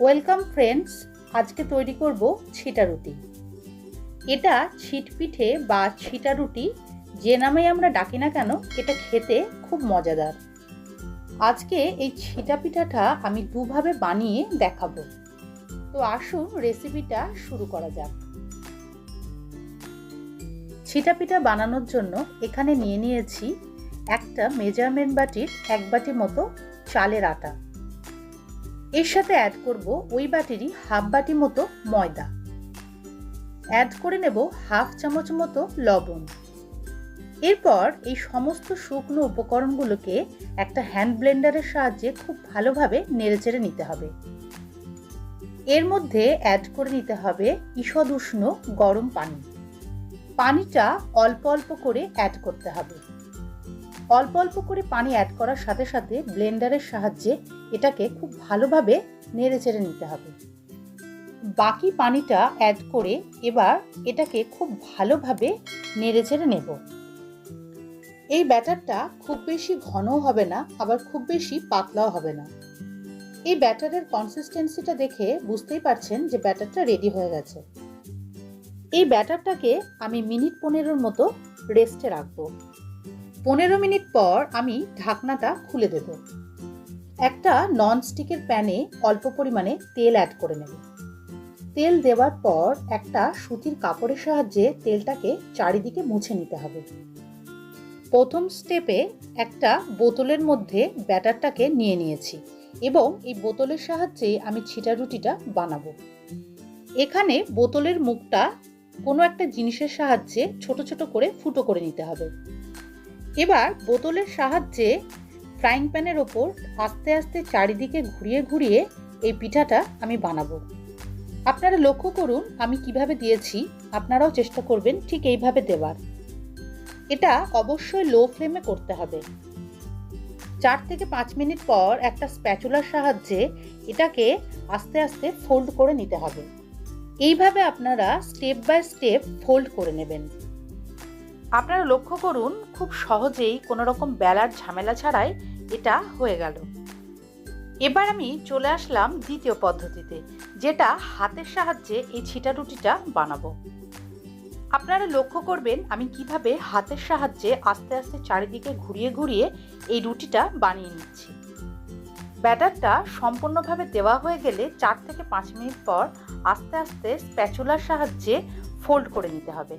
Welcome friends, আজকে তৈরি করব ছিটা রুটি। এটা ছিট পিঠে বা ছিটা রুটি, যে নামে আমরা ডাকি না কেন, এটা খেতে খুব মজাদার। আজকে এই ছিটা পিঠাটা আমি দুভাবে বানিয়ে দেখাবো। তো আসুন রেসিপিটা শুরু করা যাক। ছিটা পিঠা বানানোর জন্য এখানে নিয়ে নিয়েছি একটা মেজারমেন্ট বাটির এক বাটি মতো চালের আটা। এর সাথে অ্যাড করব ওই বাটিরই হাফ বাটি মতো ময়দা। অ্যাড করে নেব হাফ চামচ মতো লবণ। এরপর এই সমস্ত শুকনো উপকরণগুলোকে একটা হ্যান্ড ব্লেন্ডারের সাহায্যে খুব ভালোভাবে নেড়েচেড়ে নিতে হবে। এর মধ্যে অ্যাড করে নিতে হবে ঈষদ উষ্ণ গরম পানি। পানিটা অল্প অল্প করে অ্যাড করতে হবে। অল্প অল্প করে পানি অ্যাড করার সাথে সাথে ব্লেন্ডারের সাহায্যে এটাকে খুব ভালোভাবে নেড়ে চেড়ে নিতে হবে। বাকি পানিটা অ্যাড করে এবার এটাকে খুব ভালোভাবে নেড়ে চেড়ে নেব। এই ব্যাটারটা খুব বেশি ঘনও হবে না, আবার খুব বেশি পাতলাও হবে না। এই ব্যাটারের কনসিস্টেন্সিটা দেখে বুঝতেই পারছেন যে ব্যাটারটা রেডি হয়ে গেছে। এই ব্যাটারটাকে আমি মিনিট পনেরোর মতো রেস্টে রাখব। পনেরো মিনিট পর আমি ঢাকনাটা খুলে দেব। একটা নন স্টিকের প্যানে অল্প পরিমাণে তেল অ্যাড করে নেব। তেল দেওয়ার পর একটা সুতির কাপড়ের সাহায্যে তেলটাকে চারিদিকে মুছে নিতে হবে। প্রথম স্টেপে একটা বোতলের মধ্যে ব্যাটারটাকে নিয়ে নিয়েছি এবং এই বোতলের সাহায্যে আমি ছিটা রুটিটা বানাবো। এখানে বোতলের মুখটা কোনো একটা জিনিসের সাহায্যে ছোট ছোট করে ফুটো করে নিতে হবে। এবার বোতলের সাহায্যে ফ্রাইং প্যানের ওপর আস্তে আস্তে চারিদিকে ঘুরিয়ে ঘুরিয়ে এই পিঠাটা আমি বানাবো। আপনারা লক্ষ্য করুন, আমি কীভাবে দিয়েছি, আপনারাও চেষ্টা করবেন ঠিক এইভাবে দেওয়ার। এটা অবশ্যই লো ফ্লেমে করতে হবে। চার থেকে পাঁচ মিনিট পর একটা স্প্যাচুলার সাহায্যে এটাকে আস্তে আস্তে ফোল্ড করে নিতে হবে। এইভাবে আপনারা স্টেপ বাই স্টেপ ফোল্ড করে নেবেন। আপনারা লক্ষ্য করুন, খুব সহজেই কোনো রকম বেলার ঝামেলা ছাড়াই এটা হয়ে গেল। এবার আমি চলে আসলাম দ্বিতীয় পদ্ধতিতে, যেটা হাতের সাহায্যে এই ছিটা রুটিটা বানাবো। আপনারা লক্ষ্য করবেন, আমি কীভাবে হাতের সাহায্যে আস্তে আস্তে চারিদিকে ঘুরিয়ে ঘুরিয়ে এই রুটিটা বানিয়ে নিচ্ছি। ব্যাটারটা সম্পূর্ণভাবে দেওয়া হয়ে গেলে চার থেকে পাঁচ মিনিট পর আস্তে আস্তে স্প্যাচুলার সাহায্যে ফোল্ড করে নিতে হবে।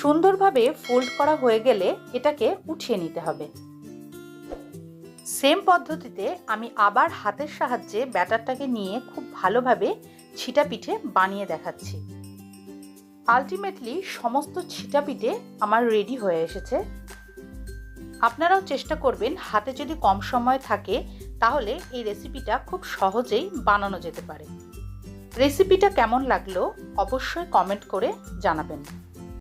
সুন্দরভাবে ফোল্ড করা হয়ে গেলে এটাকে উঠিয়ে নিতে হবে। সেম পদ্ধতিতে আমি আবার হাতের সাহায্যে ব্যাটারটাকে নিয়ে খুব ভালোভাবে ছিটা পিঠে বানিয়ে দেখাচ্ছি। আলটিমেটলি সমস্ত ছিটা পিঠে আমার রেডি হয়ে এসেছে। আপনারাও চেষ্টা করবেন হাতে যদি কম সময় থাকে তাহলে এই রেসিপিটা খুব সহজেই বানানো যেতে পারে। রেসিপিটা কেমন লাগল অবশ্যই কমেন্ট করে জানাবেন।